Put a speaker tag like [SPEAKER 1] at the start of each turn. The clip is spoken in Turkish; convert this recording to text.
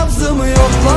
[SPEAKER 1] nabzımı yokla.